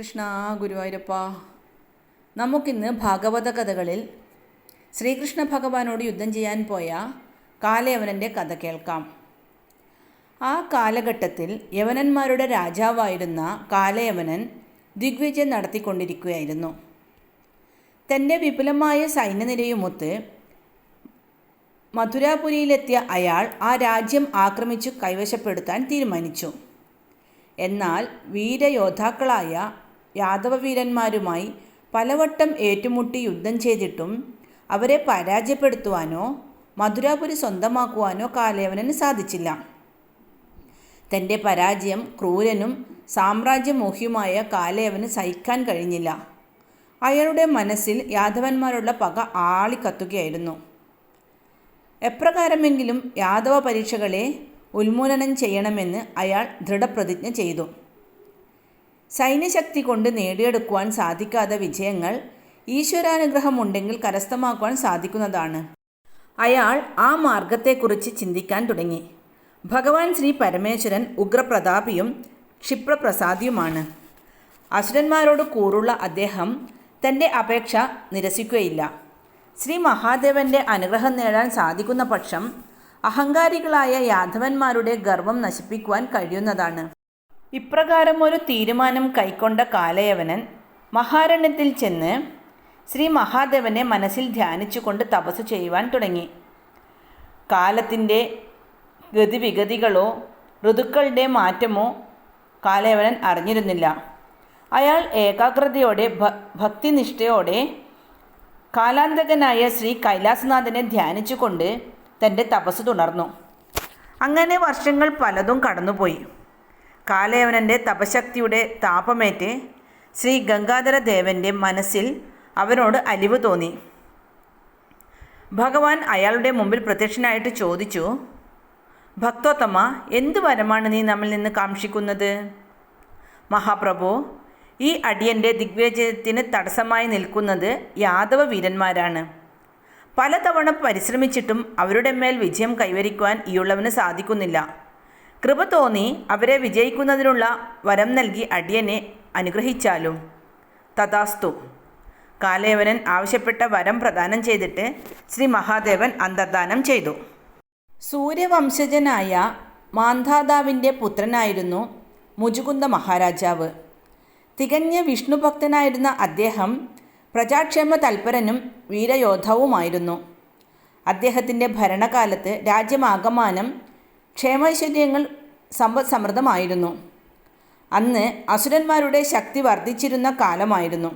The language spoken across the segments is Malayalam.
കൃഷ്ണ ഗുരുവായൂരപ്പ. നമുക്കിന്ന് ഭാഗവത കഥകളിൽ ശ്രീകൃഷ്ണ ഭഗവാനോട് യുദ്ധം ചെയ്യാൻ പോയ കാലയവനന്റെ കഥ കേൾക്കാം. ആ കാലഘട്ടത്തിൽ യവനന്മാരുടെ രാജാവായിരുന്ന കാലയവനൻ ദിഗ്വിജയം നടത്തിക്കൊണ്ടിരിക്കുകയായിരുന്നു. തന്റെ വിപുലമായ സൈന്യനിരയുമൊത്ത് മധുരാപുരിയിലെത്തിയ അയാൾ ആ രാജ്യം ആക്രമിച്ചു കൈവശപ്പെടുത്താൻ തീരുമാനിച്ചു. എന്നാൽ വീരയോദ്ധാക്കളായ യാദവ വീരന്മാരുമായി പലവട്ടം ഏറ്റുമുട്ടി യുദ്ധം ചെയ്തിട്ടും അവരെ പരാജയപ്പെടുത്തുവാനോ മധുരാപുരി സ്വന്തമാക്കുവാനോ കാലേവനന് സാധിച്ചില്ല. തന്റെ പരാജയം ക്രൂരനും സാമ്രാജ്യമോഹിയുമായ കാലയവന് സഹിക്കാൻ കഴിഞ്ഞില്ല. അയാളുടെ മനസ്സിൽ യാദവന്മാരുള്ള പക ആളിക്കത്തുകയായിരുന്നു. എപ്രകാരമെങ്കിലും യാദവ പരീക്ഷകളെ ഉന്മൂലനം ചെയ്യണമെന്ന് അയാൾ ദൃഢപ്രതിജ്ഞ ചെയ്തു. സൈന്യശക്തി കൊണ്ട് നേടിയെടുക്കുവാൻ സാധിക്കാത്ത വിജയങ്ങൾ ഈശ്വരാനുഗ്രഹമുണ്ടെങ്കിൽ കരസ്ഥമാക്കുവാൻ സാധിക്കുന്നതാണ്. അയാൾ ആ മാർഗത്തെക്കുറിച്ച് ചിന്തിക്കാൻ തുടങ്ങി. ഭഗവാൻ ശ്രീ പരമേശ്വരൻ ഉഗ്രപ്രതാപിയും ക്ഷിപ്രപ്രസാദിയുമാണ്. അസുരന്മാരോട് കൂറുള്ള അദ്ദേഹം തന്റെ അപേക്ഷ നിരസിക്കുകയില്ല. ശ്രീ മഹാദേവന്റെ അനുഗ്രഹം നേടാൻ സാധിക്കുന്ന പക്ഷം അഹങ്കാരികളായ യാദവന്മാരുടെ ഗർവം നശിപ്പിക്കുവാൻ കഴിയുന്നതാണ്. ഇപ്രകാരം ഒരു തീരുമാനം കൈക്കൊണ്ട കാലയവനൻ മഹാരണ്യത്തിൽ ചെന്ന് ശ്രീ മഹാദേവനെ മനസ്സിൽ ധ്യാനിച്ചുകൊണ്ട് തപസ് ചെയ്യുവാൻ തുടങ്ങി. കാലത്തിന്റെ ഗതിവിഗതികളോ ഋതുക്കളുടെ മാറ്റമോ കാലയവനൻ അറിഞ്ഞിരുന്നില്ല. അയാൾ ഏകാഗ്രതയോടെ ഭക്തിനിഷ്ഠയോടെ കാലാന്തകനായ ശ്രീ കൈലാസനാഥനെ ധ്യാനിച്ചുകൊണ്ട് തന്റെ തപസ് തുടർന്നു. അങ്ങനെ വർഷങ്ങൾ പലതും കടന്നുപോയി. കാലയവനന്റെ തപശക്തിയുടെ താപമേറ്റ് ശ്രീ ഗംഗാധര ദേവന്റെ മനസ്സിൽ അവനോട് അലിവ് തോന്നി. ഭഗവാൻ അയാളുടെ മുമ്പിൽ പ്രത്യക്ഷനായിട്ട് ചോദിച്ചു ഭക്തോത്തമ എന്ത് വരമാണ് നീ നമ്മിൽ നിന്ന് കാക്ഷിക്കുന്നത്? മഹാപ്രഭു ഈ അടിയന്റെ ദിഗ്വിജയത്തിന് തടസ്സമായി നിൽക്കുന്നത് യാദവ വീരന്മാരാണ്. പലതവണ പരിശ്രമിച്ചിട്ടും അവരുടെ മേൽ വിജയം കൈവരിക്കുവാൻ ഈയുള്ളവന് സാധിക്കുന്നില്ല. കൃപ തോന്നി അവരെ വിജയിക്കുന്നതിനുള്ള വരം നൽകി അടിയനെ അനുഗ്രഹിച്ചാലും. തഥാസ്തു. കാലേവനൻ ആവശ്യപ്പെട്ട വരം പ്രദാനം ചെയ്തിട്ട് ശ്രീ മഹാദേവൻ അന്തർദാനം ചെയ്തു. സൂര്യവംശജനായ മാന്ധാതാവിന്റെ പുത്രനായിരുന്നു മുജുകുന്ദ മഹാരാജാവ്. തികഞ്ഞ വിഷ്ണുഭക്തനായിരുന്ന അദ്ദേഹം പ്രജാക്ഷേമ തൽപരനും വീരയോദ്ധാവുമായിരുന്നു. അദ്ദേഹത്തിന്റെ ഭരണകാലത്ത് രാജ്യമാകമാനം ക്ഷേമൈശ്വര്യങ്ങൾ സമ്പദ് സമൃദ്ധമായിരുന്നു. അന്ന് അസുരന്മാരുടെ ശക്തി വർദ്ധിച്ചിരുന്ന കാലമായിരുന്നു.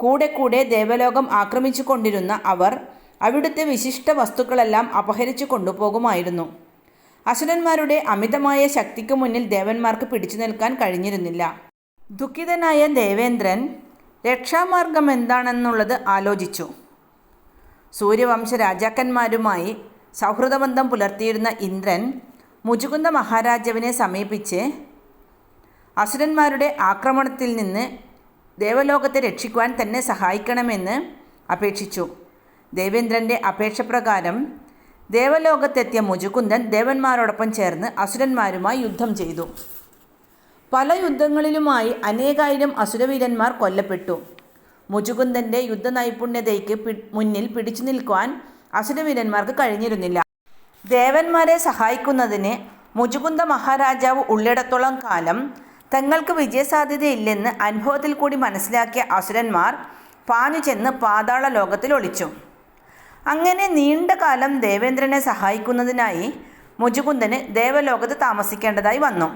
കൂടെ കൂടെ ദേവലോകം ആക്രമിച്ചു കൊണ്ടിരുന്ന അവർ അവിടുത്തെ വിശിഷ്ട വസ്തുക്കളെല്ലാം അപഹരിച്ചു കൊണ്ടുപോകുമായിരുന്നു. അസുരന്മാരുടെ അമിതമായ ശക്തിക്ക് മുന്നിൽ ദേവന്മാർക്ക് പിടിച്ചു നിൽക്കാൻ കഴിഞ്ഞിരുന്നില്ല. ദുഃഖിതനായ ദേവേന്ദ്രൻ രക്ഷാമാർഗം എന്താണെന്നുള്ളത് ആലോചിച്ചു. സൂര്യവംശ രാജാക്കന്മാരുമായി സൗഹൃദബന്ധം പുലർത്തിയിരുന്ന ഇന്ദ്രൻ മുജുകുന്ദ മഹാരാജാവിനെ സമീപിച്ച് അസുരന്മാരുടെ ആക്രമണത്തിൽ നിന്ന് ദേവലോകത്തെ രക്ഷിക്കുവാൻ തന്നെ സഹായിക്കണമെന്ന് അപേക്ഷിച്ചു. ദേവേന്ദ്രന്റെ അപേക്ഷപ്രകാരം ദേവലോകത്തെത്തിയ മുജുകുന്ദൻ ദേവന്മാരോടൊപ്പം ചേർന്ന് അസുരന്മാരുമായി യുദ്ധം ചെയ്തു. പല യുദ്ധങ്ങളിലുമായി അനേകായിരം അസുരവീരന്മാർ കൊല്ലപ്പെട്ടു. മുജുകുന്ദന്റെ യുദ്ധ നൈപുണ്യതയ്ക്ക് മുന്നിൽ പിടിച്ചു നിൽക്കുവാൻ അസുരവീരന്മാർക്ക് കഴിഞ്ഞിരുന്നില്ല. ദേവന്മാരെ സഹായിക്കുന്നതിന് മുജുകുന്ദ മഹാരാജാവ് ഉള്ളിടത്തോളം കാലം തങ്ങൾക്ക് വിജയസാധ്യതയില്ലെന്ന് അനുഭവത്തിൽ കൂടി മനസ്സിലാക്കിയ അസുരന്മാർ പാഞ്ഞു ചെന്ന് പാതാള ലോകത്തിൽ ഒളിച്ചു. അങ്ങനെ നീണ്ട കാലം ദേവേന്ദ്രനെ സഹായിക്കുന്നതിനായി മുജുകുന്ദന് ദേവലോകത്ത് താമസിക്കേണ്ടതായി വന്നു.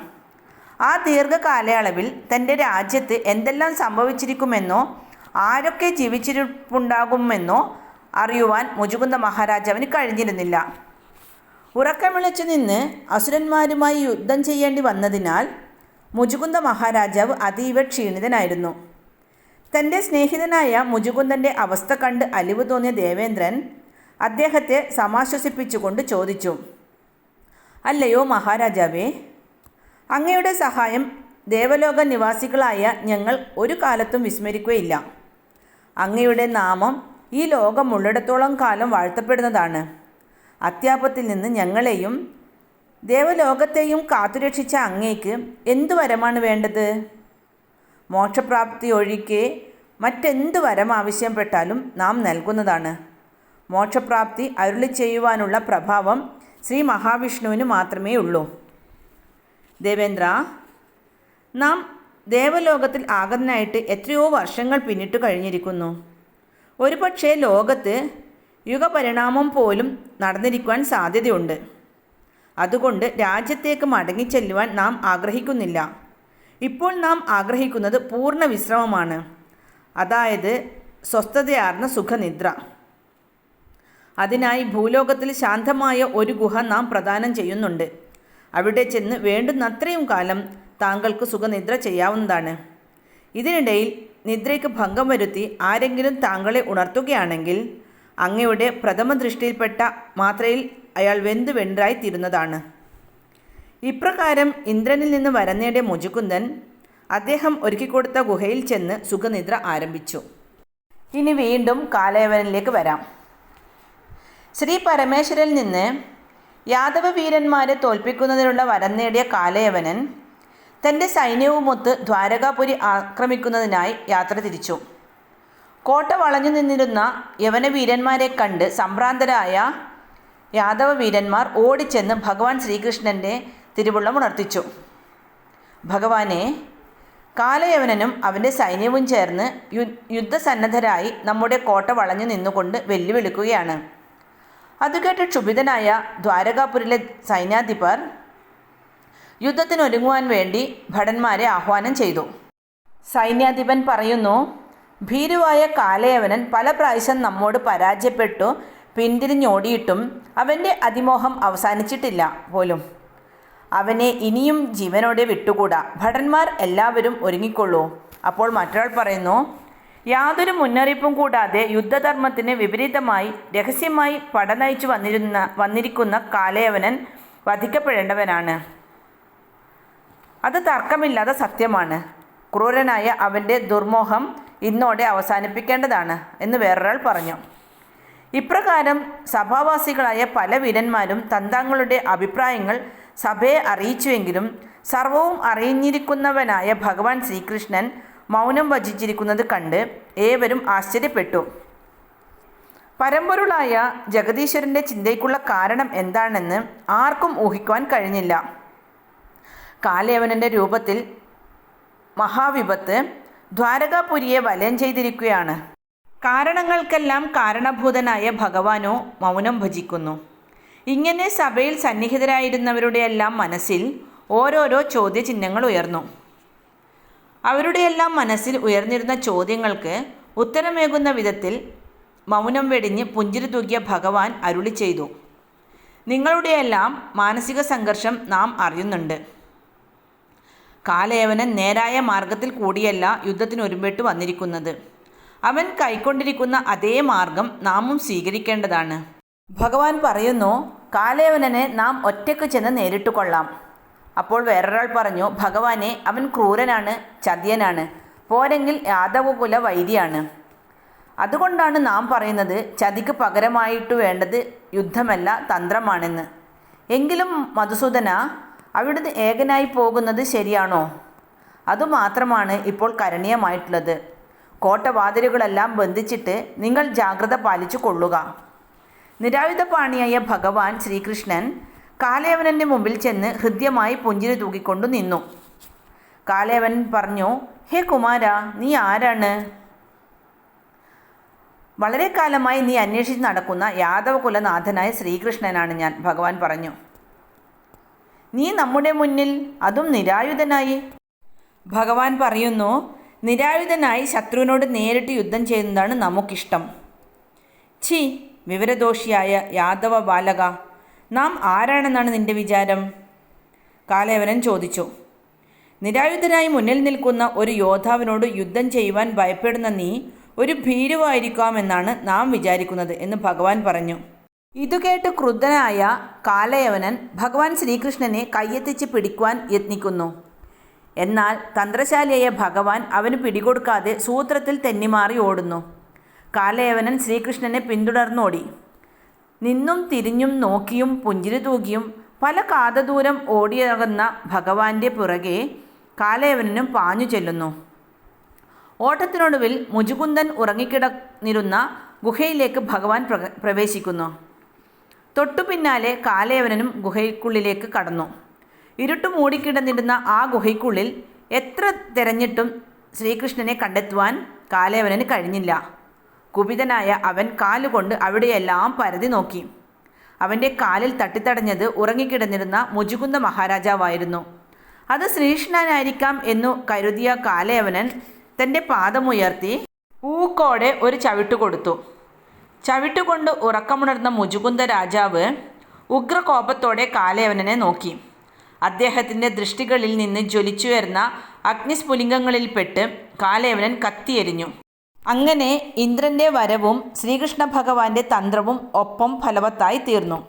ആ ദീർഘകാലയളവിൽ തന്റെ രാജ്യത്ത് എന്തെല്ലാം സംഭവിച്ചിരിക്കുമെന്നോ ആരൊക്കെ ജീവിച്ചിരിപ്പുണ്ടാകുമെന്നോ അറിയുവാൻ മുജുകുന്ദ മഹാരാജാവിന് കഴിഞ്ഞിരുന്നില്ല. ഉറക്കം വിളിച്ചു നിന്ന് അസുരന്മാരുമായി യുദ്ധം ചെയ്യേണ്ടി വന്നതിനാൽ മുജുകുന്ദ മഹാരാജാവ് അതീവ ക്ഷീണിതനായിരുന്നു. തന്റെ സ്നേഹിതനായ മുജുകുന്ദന്റെ അവസ്ഥ കണ്ട് അലിവ് തോന്നിയ ദേവേന്ദ്രൻ അദ്ദേഹത്തെ സമാശ്വസിപ്പിച്ചുകൊണ്ട് ചോദിച്ചു അല്ലയോ മഹാരാജാവേ അങ്ങയുടെ സഹായം ദേവലോക നിവാസികളായ ഞങ്ങൾ ഒരു കാലത്തും വിസ്മരിക്കുകയില്ല. അങ്ങയുടെ നാമം ഈ ലോകം ലോകമുള്ളിടത്തോളം കാലം വാഴ്ത്തപ്പെടുന്നതാണ്. അത്യാപത്തിൽ നിന്ന് ഞങ്ങളെയും ദേവലോകത്തെയും കാത്തുരക്ഷിച്ച അങ്ങേക്ക് എന്തു വരമാണ് വേണ്ടത്? മോക്ഷപ്രാപ്തി ഒഴികെ മറ്റെന്ത് വരം ആവശ്യപ്പെട്ടാലും നാം നൽകുന്നതാണ്. മോക്ഷപ്രാപ്തി അരുളി ചെയ്യുവാനുള്ള പ്രഭാവം ശ്രീ മഹാവിഷ്ണുവിന് മാത്രമേ ഉള്ളൂ. ദേവേന്ദ്ര നാം ദേവലോകത്തിൽ ആഗതനായിട്ട് എത്രയോ വർഷങ്ങൾ പിന്നിട്ട് കഴിഞ്ഞിരിക്കുന്നു. ഒരുപക്ഷേ ലോകത്ത് യുഗപരിണാമം പോലും നടന്നിരിക്കുവാൻ സാധ്യതയുണ്ട്. അതുകൊണ്ട് രാജ്യത്തേക്ക് മടങ്ങിച്ചെല്ലുവാൻ നാം ആഗ്രഹിക്കുന്നില്ല. ഇപ്പോൾ നാം ആഗ്രഹിക്കുന്നത് പൂർണ വിശ്രമമാണ്. അതായത് സ്വസ്ഥതയാർന്ന സുഖനിദ്ര. അതിനായി ഭൂലോകത്തിൽ ശാന്തമായ ഒരു ഗുഹ നാം പ്രദാനം ചെയ്യുന്നുണ്ട്. അവിടെ ചെന്ന് വേണ്ടുന്നത്രയും കാലം താങ്കൾക്ക് സുഖനിദ്ര ചെയ്യാവുന്നതാണ്. ഇതിനിടയിൽ നിദ്രയ്ക്ക് ഭംഗം വരുത്തി ആരെങ്കിലും താങ്കളെ ഉണർത്തുകയാണെങ്കിൽ അങ്ങയുടെ പ്രഥമ ദൃഷ്ടിയിൽപ്പെട്ട മാത്രയിൽ അയാൾ വെന്തു വെണ്ടായി തീരുന്നതാണ്. ഇപ്രകാരം ഇന്ദ്രനിൽ നിന്ന് വരനേടിയ മുജുകുന്ദൻ അദ്ദേഹം ഒരുക്കിക്കൊടുത്ത ഗുഹയിൽ ചെന്ന് സുഖനിദ്ര ആരംഭിച്ചു. ഇനി വീണ്ടും കാലയവനിലേക്ക് വരാം. ശ്രീ പരമേശ്വരനിൽ നിന്ന് യാദവ വീരന്മാരെ തോൽപ്പിക്കുന്നതിനുള്ള വരം നേടിയ കാലയവനൻ തന്റെ സൈന്യവുമൊത്ത് ദ്വാരകാപുരി ആക്രമിക്കുന്നതിനായി യാത്ര തിരിച്ചു. കോട്ട വളഞ്ഞു നിന്നിരുന്ന യവന വീരന്മാരെ കണ്ട് സംഭ്രാന്തരായ യാദവ വീരന്മാർ ഓടിച്ചെന്ന് ഭഗവാൻ ശ്രീകൃഷ്ണന്റെ തിരുവുള്ളം ഉണർത്തിച്ചു. ഭഗവാനെ കാലയവനനും അവന്റെ സൈന്യവും ചേർന്ന് യു യുദ്ധസന്നദ്ധരായി നമ്മുടെ കോട്ട വളഞ്ഞു നിന്നുകൊണ്ട് വെല്ലുവിളിക്കുകയാണ്. അതുകേട്ട് ക്ഷുഭിതനായ ദ്വാരകാപുരിലെ സൈന്യാധിപർ യുദ്ധത്തിനൊരുങ്ങുവാൻ വേണ്ടി ഭടന്മാരെ ആഹ്വാനം ചെയ്തു. സൈന്യാധിപൻ പറയുന്നു ഭീരുവായ കാലയവനൻ പല പ്രാവശ്യം നമ്മോട് പരാജയപ്പെട്ടു പിന്തിരിഞ്ഞോടിയിട്ടും അവന്റെ അതിമോഹം അവസാനിച്ചിട്ടില്ല പോലും. അവനെ ഇനിയും ജീവനോടെ വിട്ടുകൂടാ. ഭടന്മാർ എല്ലാവരും ഒരുങ്ങിക്കൊള്ളൂ. അപ്പോൾ മറ്റൊരാൾ പറയുന്നു യാതൊരു മുന്നറിയിപ്പും കൂടാതെ യുദ്ധധർമ്മത്തിന് വിപരീതമായി രഹസ്യമായി പട നയിച്ചു വന്നിരുന്ന വന്നിരിക്കുന്ന കാലയവനൻ വധിക്കപ്പെടേണ്ടവനാണ്. അത് തർക്കമില്ലാത്ത സത്യമാണ്. ക്രൂരനായ അവന്റെ ദുർമോഹം ഇന്നോടെ അവസാനിപ്പിക്കേണ്ടതാണ് എന്ന് വേറൊരാൾ പറഞ്ഞു. ഇപ്രകാരം സഭാവാസികളായ പല വീരന്മാരും തന്താങ്ങളുടെ അഭിപ്രായങ്ങൾ സഭയെ അറിയിച്ചുവെങ്കിലും സർവവും അറിഞ്ഞിരിക്കുന്നവനായ ഭഗവാൻ ശ്രീകൃഷ്ണൻ മൗനം വചിച്ചിരിക്കുന്നത് കണ്ട് ഏവരും ആശ്ചര്യപ്പെട്ടു. പരമ്പൊരുളായ ജഗദീശ്വരന്റെ ചിന്തയ്ക്കുള്ള കാരണം എന്താണെന്ന് ആർക്കും ഊഹിക്കുവാൻ കഴിഞ്ഞില്ല. കാലയവനന്റെ രൂപത്തിൽ മഹാവിപത്ത് ദ്വാരകാപുരിയെ വലയം ചെയ്തിരിക്കുകയാണ്. കാരണങ്ങൾക്കെല്ലാം കാരണഭൂതനായ ഭഗവാനോ മൗനം ഭജിക്കുന്നു. ഇങ്ങനെ സഭയിൽ സന്നിഹിതരായിരുന്നവരുടെയെല്ലാം മനസ്സിൽ ഓരോരോ ചോദ്യചിഹ്നങ്ങൾ ഉയർന്നു. അവരുടെയെല്ലാം മനസ്സിൽ ഉയർന്നിരുന്ന ചോദ്യങ്ങൾക്ക് ഉത്തരമേകുന്ന വിധത്തിൽ മൗനം വെടിഞ്ഞ് പുഞ്ചിരി തൂക്കിയ ഭഗവാൻ അരുളി ചെയ്തു. നിങ്ങളുടെയെല്ലാം മാനസിക സംഘർഷം നാം അറിയുന്നുണ്ട്. കാലയവനൻ നേരായ മാർഗത്തിൽ കൂടിയല്ല യുദ്ധത്തിന് യുദ്ധത്തിനൊരുമ്പെട്ട് വന്നിരിക്കുന്നത്. അവൻ കൈക്കൊണ്ടിരിക്കുന്ന അതേ മാർഗം നാമും സ്വീകരിക്കേണ്ടതാണ്. ഭഗവാൻ പറയുന്നു കാലയവനനെ നാം ഒറ്റയ്ക്ക് ചെന്ന് നേരിട്ട് കൊള്ളാം. അപ്പോൾ വേറൊരാൾ പറഞ്ഞു ഭഗവാനെ അവൻ ക്രൂരനാണ് ചതിയനാണ് പോരെങ്കിൽ യാദവകുല വൈരിയാണ് അതുകൊണ്ടാണ് നാം പറയുന്നത് ചതിക്ക് പകരമായിട്ട് വേണ്ടത് യുദ്ധമല്ല തന്ത്രമാണെന്ന്. എങ്കിലും മധുസൂദന അവിടുന്ന് ഏകനായി പോകുന്നത് ശരിയാണോ? അതുമാത്രമാണ് ഇപ്പോൾ കരണീയമായിട്ടുള്ളത്. കോട്ടവാതിലുകളെല്ലാം ബന്ധിച്ചിട്ട് നിങ്ങൾ ജാഗ്രത പാലിച്ചു കൊള്ളുക. നിരായുധപാണിയായ ഭഗവാൻ ശ്രീകൃഷ്ണൻ കാലേവനന്റെ മുമ്പിൽ ചെന്ന് ഹൃദ്യമായി പുഞ്ചിരി തൂക്കിക്കൊണ്ടു നിന്നു. കാലേവൻ പറഞ്ഞു ഹേ കുമാര നീ ആരാണ്? വളരെ കാലമായി നീ അന്വേഷിച്ച് നടക്കുന്ന യാദവകുലനാഥനായ ശ്രീകൃഷ്ണനാണ് ഞാൻ ഭഗവാൻ പറഞ്ഞു. നീ നമ്മുടെ മുന്നിൽ അതും നിരായുധനായി. ഭഗവാൻ പറയുന്നു നിരായുധനായി ശത്രുവിനോട് നേരിട്ട് യുദ്ധം ചെയ്യുന്നതാണ് നമുക്കിഷ്ടം. ഛീ വിവരദോഷിയായ യാദവ ബാലക നാം ആരാണെന്നാണ് നിന്റെ വിചാരം? കാലേവനൻ ചോദിച്ചു. നിരായുധനായി മുന്നിൽ നിൽക്കുന്ന ഒരു യോദ്ധാവിനോട് യുദ്ധം ചെയ്യുവാൻ ഭയപ്പെടുന്ന നീ ഒരു ഭീരുവായിരിക്കാമെന്നാണ് നാം വിചാരിക്കുന്നത് എന്ന് ഭഗവാൻ പറഞ്ഞു. ഇതുകേട്ട് ക്രുദ്ധനായ കാലയവനൻ ഭഗവാൻ ശ്രീകൃഷ്ണനെ കയ്യെത്തിച്ച് പിടിക്കുവാൻ യത്നിക്കുന്നു. എന്നാൽ തന്ത്രശാലിയായ ഭഗവാൻ അവന് പിടികൊടുക്കാതെ സൂത്രത്തിൽ തെന്നിമാറി ഓടുന്നു. കാലയവനൻ ശ്രീകൃഷ്ണനെ പിന്തുടർന്നോടി. നിന്നും തിരിഞ്ഞും നോക്കിയും പുഞ്ചിരി തൂകിയും പല കാതദൂരം ഓടിയകുന്ന ഭഗവാന്റെ പുറകെ കാലയവനും പാഞ്ഞു ചെല്ലുന്നു. ഓട്ടത്തിനൊടുവിൽ മുജുകുന്ദൻ ഉറങ്ങിക്കിടന്നിരുന്ന ഗുഹയിലേക്ക് ഭഗവാൻ പ്രവേശിക്കുന്നു. തൊട്ടു പിന്നാലെ കാലയവനും ഗുഹയ്ക്കുള്ളിലേക്ക് കടന്നു. ഇരുട്ടു മൂടിക്കിടന്നിരുന്ന ആ ഗുഹയ്ക്കുള്ളിൽ എത്ര തിരഞ്ഞിട്ടും ശ്രീകൃഷ്ണനെ കണ്ടെത്തുവാൻ കാലയവനന് കഴിഞ്ഞില്ല. കുപിതനായ അവൻ കാലുകൊണ്ട് അവിടെയെല്ലാം പരതി നോക്കി. അവന്റെ കാലിൽ തട്ടിത്തടഞ്ഞത് ഉറങ്ങിക്കിടന്നിരുന്ന മുജുകുന്ദ മഹാരാജാവായിരുന്നു. അത് ശ്രീകൃഷ്ണനായിരിക്കാം എന്നു കരുതിയ കാലയവനൻ തന്റെ പാദമുയർത്തി ഊക്കോടെ ഒരു ചവിട്ടു കൊടുത്തു ചവിട്ടുകൊണ്ട് ഉറക്കമുണർന്ന മുജുകുന്ദ രാജാവ് ഉഗ്രകോപത്തോടെ കാലയവനനെ നോക്കി. അദ്ദേഹത്തിന്റെ ദൃഷ്ടികളിൽ നിന്ന് ജ്വലിച്ചുയർന്ന അഗ്നിസ്ഫുലിംഗങ്ങളിൽപ്പെട്ട് കാലയവനൻ കത്തിയെരിഞ്ഞു. അങ്ങനെ ഇന്ദ്രന്റെ വരവും ശ്രീകൃഷ്ണ ഭഗവാന്റെ തന്ത്രവും ഒപ്പം ഫലവത്തായി തീർന്നു.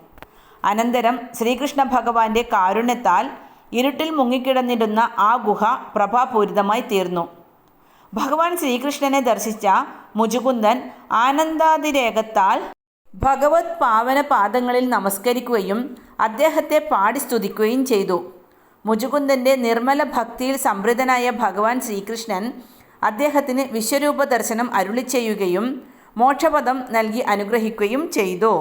അനന്തരം ശ്രീകൃഷ്ണ ഭഗവാന്റെ കാരുണ്യത്താൽ ഇരുട്ടിൽ മുങ്ങിക്കിടന്നിരുന്ന ആ ഗുഹ പ്രഭാപൂരിതമായി തീർന്നു. ഭഗവാൻ ശ്രീകൃഷ്ണനെ ദർശിച്ച മുജുകുന്ദൻ ആനന്ദാതിരേകത്താൽ ഭഗവത് പാവന പാദങ്ങളിൽ നമസ്കരിക്കുകയും അദ്ദേഹത്തെ പാടി സ്തുതിക്കുകയും ചെയ്തു. മുജുകുന്ദന്റെ നിർമ്മല ഭക്തിയിൽ സമൃദ്ധനായ ഭഗവാൻ ശ്രീകൃഷ്ണൻ അദ്ദേഹത്തിന് വിശ്വരൂപ ദർശനം അരുളി ചെയ്യുകയും മോക്ഷപദം നൽകി അനുഗ്രഹിക്കുകയും ചെയ്തു.